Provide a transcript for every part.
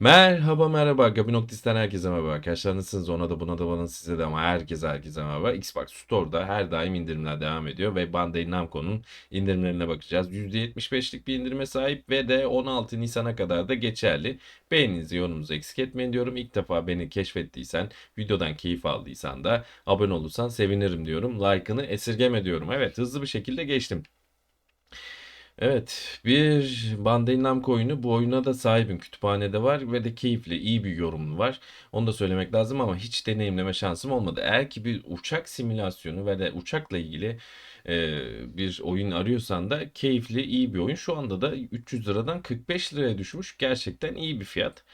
Merhaba merhaba. Gabi Noktis'ten herkese merhaba arkadaşlar. Nasılsınız? Ona da buna da bana size de ama herkese herkese merhaba. Xbox Store'da her daim indirimler devam ediyor ve Bandai Namco'nun indirimlerine bakacağız. %75'lik bir indirime sahip ve de 16 Nisan'a kadar da geçerli. Beğeninizi yorumunuzu eksik etmeyin diyorum. İlk defa beni keşfettiysen videodan keyif aldıysan da abone olursan sevinirim diyorum. Like'ını esirgeme diyorum. Evet hızlı bir şekilde geçtim Evet, bir Bandai Namco oyunu. Bu oyuna da sahibim. Kütüphanede var ve de keyifli, iyi bir yorumu var. Onu da söylemek lazım ama hiç deneyimleme şansım olmadı. Eğer ki bir uçak simülasyonu ve de uçakla ilgili e, bir oyun arıyorsan da keyifli, iyi bir oyun. Şu anda da 300 liradan 45 liraya düşmüş. Gerçekten iyi bir fiyat.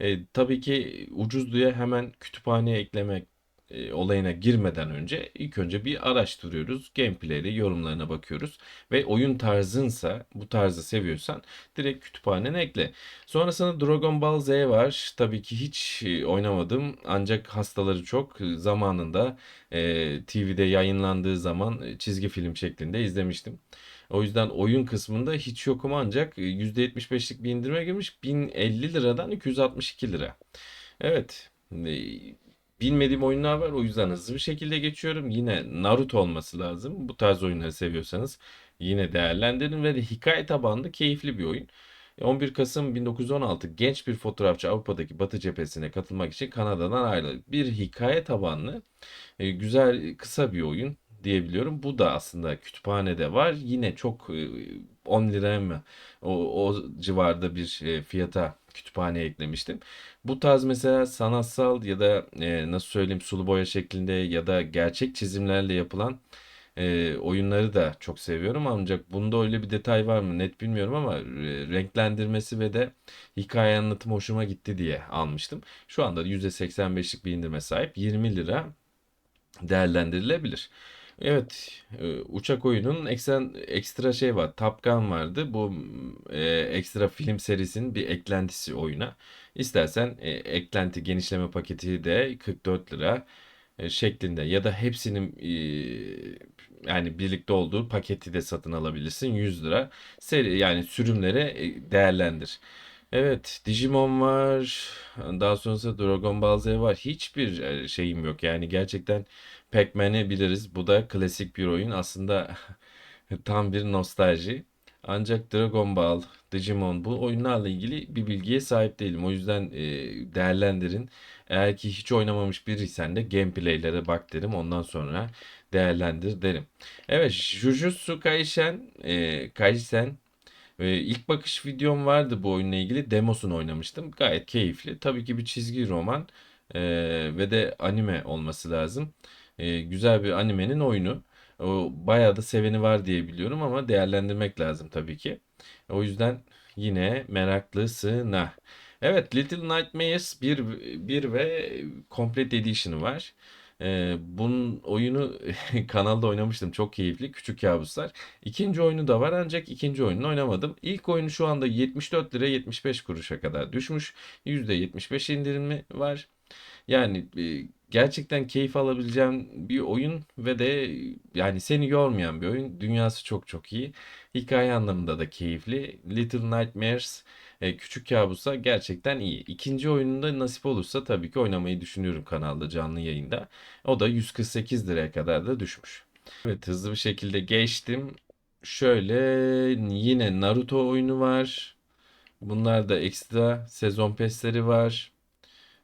E, tabii ki ucuz diye hemen kütüphaneye eklemek e, olayına girmeden önce ilk önce bir araştırıyoruz. Gameplay'de yorumlarına bakıyoruz. Ve oyun tarzınsa bu tarzı seviyorsan direkt kütüphanene ekle. Sonrasında Dragon Ball Z var. Tabii ki hiç e, oynamadım. Ancak hastaları çok. Zamanında e, TV'de yayınlandığı zaman e, çizgi film şeklinde izlemiştim. O yüzden oyun kısmında hiç yokum ancak e, %75'lik bir indirime girmiş. 1050 liradan 262 lira. Evet. E, Bilmediğim oyunlar var o yüzden hızlı bir şekilde geçiyorum. Yine Naruto olması lazım. Bu tarz oyunları seviyorsanız yine değerlendirin ve de hikaye tabanlı keyifli bir oyun. 11 Kasım 1916 genç bir fotoğrafçı Avrupa'daki Batı cephesine katılmak için Kanada'dan ayrıldı. Bir hikaye tabanlı e, güzel kısa bir oyun diyebiliyorum. Bu da aslında kütüphanede var. Yine çok e, 10 liraya mı o, o civarda bir e, fiyata kütüphaneye eklemiştim. Bu tarz mesela sanatsal ya da e, nasıl söyleyeyim sulu boya şeklinde ya da gerçek çizimlerle yapılan e, oyunları da çok seviyorum. Ancak bunda öyle bir detay var mı net bilmiyorum ama e, renklendirmesi ve de hikaye anlatımı hoşuma gitti diye almıştım. Şu anda %85'lik bir indirime sahip 20 lira değerlendirilebilir. Evet, e, uçak oyunun eksen, ekstra şey var. Top Gun vardı. Bu e, ekstra film serisinin bir eklentisi oyuna. İstersen e, eklenti genişleme paketi de 44 lira e, şeklinde ya da hepsinin e, yani birlikte olduğu paketi de satın alabilirsin 100 lira. Seri yani sürümlere değerlendir. Evet, Digimon var. Daha sonrasında Dragon Ball Z var. Hiçbir e, şeyim yok. Yani gerçekten Pac-Man'i biliriz. Bu da klasik bir oyun. Aslında tam bir nostalji. Ancak Dragon Ball, Digimon bu oyunlarla ilgili bir bilgiye sahip değilim. O yüzden e, değerlendirin. Eğer ki hiç oynamamış biriysen de gameplaylere bak derim. Ondan sonra değerlendir derim. Evet, Jujutsu Kaisen, e, Kaisen ee, ilk bakış videom vardı bu oyunla ilgili. Demosunu oynamıştım. Gayet keyifli. Tabii ki bir çizgi roman e, ve de anime olması lazım. E, güzel bir animenin oyunu. O bayağı da seveni var diye biliyorum ama değerlendirmek lazım tabii ki. O yüzden yine meraklısına. Evet, Little Nightmares 1, 1 ve Complete Edition'ı var. Ee, bunun oyunu kanalda oynamıştım. Çok keyifli. Küçük Kabuslar. İkinci oyunu da var ancak ikinci oyununu oynamadım. İlk oyunu şu anda 74 lira 75 kuruşa kadar düşmüş. %75 indirimi var. Yani e, gerçekten keyif alabileceğim bir oyun ve de yani seni yormayan bir oyun. Dünyası çok çok iyi. Hikaye anlamında da keyifli. Little Nightmares e, Küçük Kabuslar gerçekten iyi. İkinci oyununda nasip olursa tabii ki oynamayı düşünüyorum kanalda canlı yayında. O da 148 liraya kadar da düşmüş. Evet hızlı bir şekilde geçtim. Şöyle yine Naruto oyunu var. Bunlar da ekstra sezon pesleri var.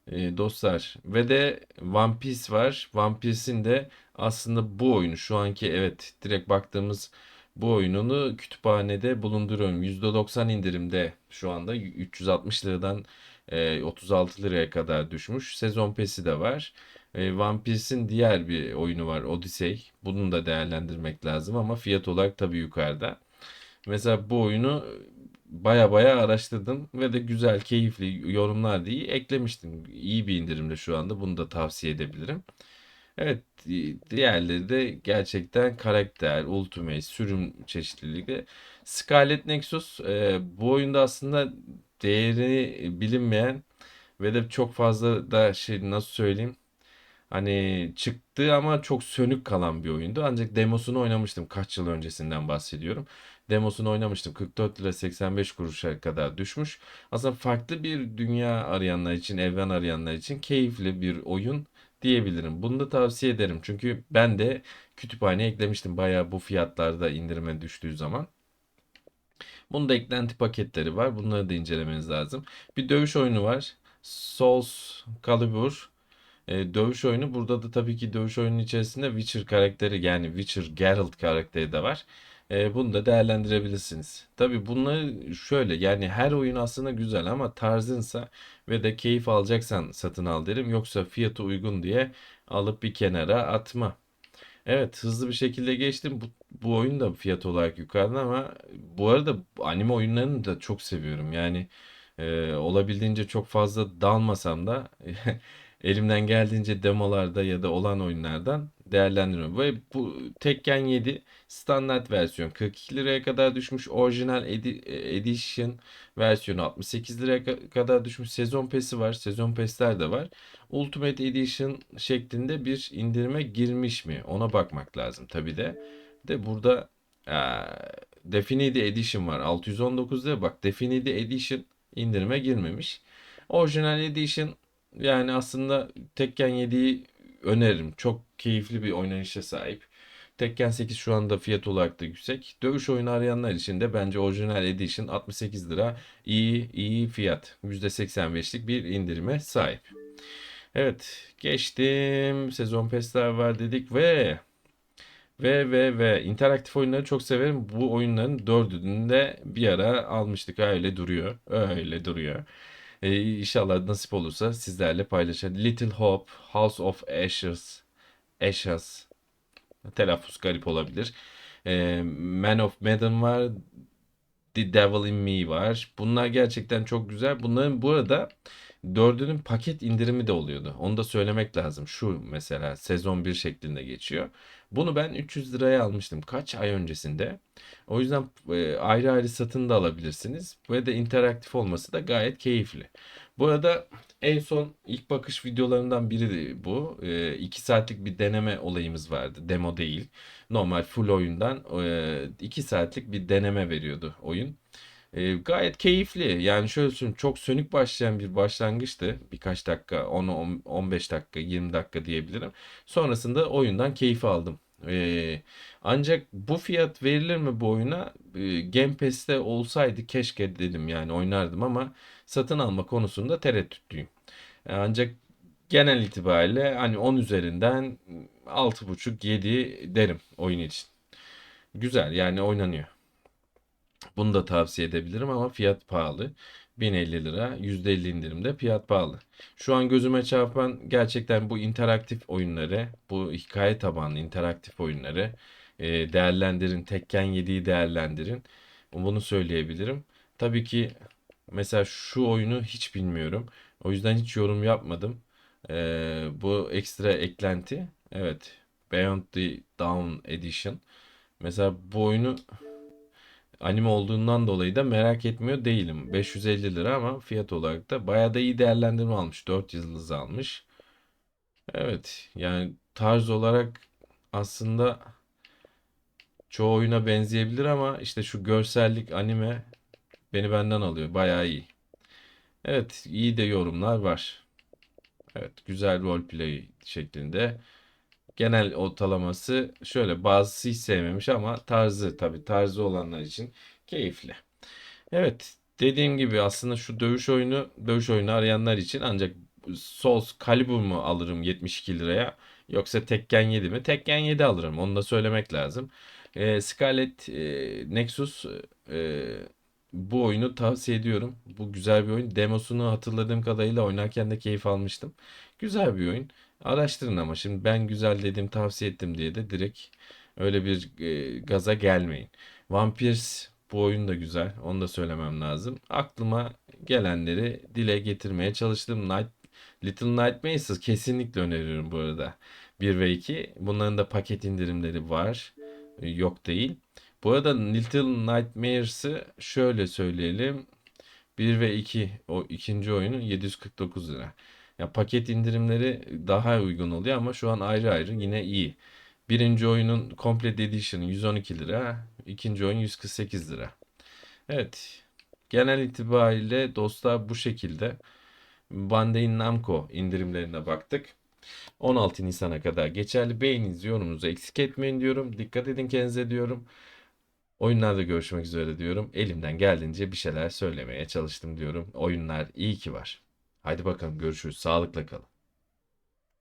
E, dostlar ve de One Piece var. One Piece'in de aslında bu oyunu şu anki evet direkt baktığımız bu oyununu kütüphanede bulunduruyorum. %90 indirimde şu anda 360 liradan e, 36 liraya kadar düşmüş. Sezon pesi de var. E, One Piece'in diğer bir oyunu var Odyssey. Bunu da değerlendirmek lazım ama fiyat olarak tabii yukarıda. Mesela bu oyunu baya baya araştırdım ve de güzel, keyifli yorumlar diye eklemiştim. İyi bir indirimde şu anda. Bunu da tavsiye edebilirim. Evet, diğerleri de gerçekten karakter, ultimate, sürüm çeşitliliği. Scarlet Nexus e, bu oyunda aslında değeri bilinmeyen ve de çok fazla da şey nasıl söyleyeyim Hani çıktı ama çok sönük kalan bir oyundu. Ancak demosunu oynamıştım kaç yıl öncesinden bahsediyorum. demosunu oynamıştım. 44 lira 85 kuruşa kadar düşmüş. Aslında farklı bir dünya arayanlar için, evren arayanlar için keyifli bir oyun diyebilirim. Bunu da tavsiye ederim. Çünkü ben de kütüphaneye eklemiştim bayağı bu fiyatlarda indirime düştüğü zaman. Bunun da eklenti paketleri var. Bunları da incelemeniz lazım. Bir dövüş oyunu var. Souls Calibur. E, dövüş oyunu. Burada da tabii ki dövüş oyunun içerisinde Witcher karakteri yani Witcher Geralt karakteri de var. E, bunu da değerlendirebilirsiniz. Tabii bunları şöyle yani her oyun aslında güzel ama tarzınsa ve de keyif alacaksan satın al derim. Yoksa fiyatı uygun diye alıp bir kenara atma. Evet hızlı bir şekilde geçtim. Bu, bu oyun da fiyat olarak yukarıda ama bu arada anime oyunlarını da çok seviyorum. Yani e, olabildiğince çok fazla dalmasam da elimden geldiğince demolarda ya da olan oyunlardan değerlendiriyorum. Ve bu Tekken 7 standart versiyon 42 liraya kadar düşmüş. Orijinal edi- Edition versiyonu 68 liraya ka- kadar düşmüş. Sezon Pass'i var. Sezon Pass'ler de var. Ultimate Edition şeklinde bir indirime girmiş mi? Ona bakmak lazım tabii de. De burada eee Definitive Edition var. 619 lira. Bak Definitive Edition indirime girmemiş. Orijinal Edition yani aslında Tekken 7'yi öneririm. Çok keyifli bir oynanışa sahip. Tekken 8 şu anda fiyat olarak da yüksek. Dövüş oyunu arayanlar için de bence orijinal edition 68 lira iyi iyi fiyat. %85'lik bir indirime sahip. Evet geçtim. Sezon Pass'ler var dedik ve ve ve ve interaktif oyunları çok severim. Bu oyunların dördünü de bir ara almıştık. Öyle duruyor. Öyle duruyor. Ee, inşallah nasip olursa sizlerle paylaşacağım. Little Hope, House of Ashes, Ashes. Telaffuz garip olabilir. Ee, Man of Medan var. The Devil in Me var. Bunlar gerçekten çok güzel. Bunların bu arada dördünün paket indirimi de oluyordu. Onu da söylemek lazım. Şu mesela sezon 1 şeklinde geçiyor. Bunu ben 300 liraya almıştım kaç ay öncesinde. O yüzden e, ayrı ayrı satın da alabilirsiniz. Ve de interaktif olması da gayet keyifli. Bu arada en son ilk bakış videolarından biri bu. 2 saatlik bir deneme olayımız vardı. Demo değil. Normal full oyundan 2 saatlik bir deneme veriyordu oyun. E, gayet keyifli. Yani şöyle söyleyeyim çok sönük başlayan bir başlangıçtı. Birkaç dakika, 10 15 dakika, 20 dakika diyebilirim. Sonrasında oyundan keyif aldım. E, ancak bu fiyat verilir mi bu oyuna? E, Game Pass'te olsaydı keşke dedim yani oynardım ama satın alma konusunda tereddütlüyüm. E, ancak genel itibariyle hani 10 üzerinden 6.5-7 derim oyun için. Güzel yani oynanıyor. Bunu da tavsiye edebilirim ama fiyat pahalı. 1050 lira, %50 indirimde fiyat pahalı. Şu an gözüme çarpan gerçekten bu interaktif oyunları, bu hikaye tabanlı interaktif oyunları e, değerlendirin. Tekken 7'yi değerlendirin. Bunu söyleyebilirim. Tabii ki mesela şu oyunu hiç bilmiyorum. O yüzden hiç yorum yapmadım. E, bu ekstra eklenti. Evet. Beyond the Dawn Edition. Mesela bu oyunu anime olduğundan dolayı da merak etmiyor değilim. 550 lira ama fiyat olarak da bayağı da iyi değerlendirme almış. 4 yıldız almış. Evet yani tarz olarak aslında çoğu oyuna benzeyebilir ama işte şu görsellik anime beni benden alıyor. Bayağı iyi. Evet iyi de yorumlar var. Evet güzel roleplay şeklinde. Genel ortalaması şöyle bazısı hiç sevmemiş ama tarzı tabii tarzı olanlar için keyifli. Evet dediğim gibi aslında şu dövüş oyunu dövüş oyunu arayanlar için ancak Souls Calibur mu alırım 72 liraya yoksa Tekken 7 mi? Tekken 7 alırım onu da söylemek lazım. Ee, Scarlet e, Nexus e, bu oyunu tavsiye ediyorum. Bu güzel bir oyun. Demosunu hatırladığım kadarıyla oynarken de keyif almıştım. Güzel bir oyun. Araştırın ama şimdi ben güzel dedim tavsiye ettim diye de direkt öyle bir e, gaza gelmeyin. Vampires bu oyun da güzel. Onu da söylemem lazım. Aklıma gelenleri dile getirmeye çalıştım. Night, Little Nightmares'ı kesinlikle öneriyorum bu arada. 1 ve 2. Bunların da paket indirimleri var. E, Yok değil. Bu arada Little Nightmares'ı şöyle söyleyelim. 1 ve 2 o ikinci oyunu 749 lira. Ya paket indirimleri daha uygun oluyor ama şu an ayrı ayrı yine iyi. Birinci oyunun Complete Edition'ı 112 lira. ikinci oyun 148 lira. Evet. Genel itibariyle dostlar bu şekilde. Bandai Namco indirimlerine baktık. 16 Nisan'a kadar geçerli. Beğeninizi, yorumunuzu eksik etmeyin diyorum. Dikkat edin kendinize diyorum. Oyunlarda görüşmek üzere diyorum. Elimden geldiğince bir şeyler söylemeye çalıştım diyorum. Oyunlar iyi ki var. Haydi bakalım görüşürüz. Sağlıkla kalın.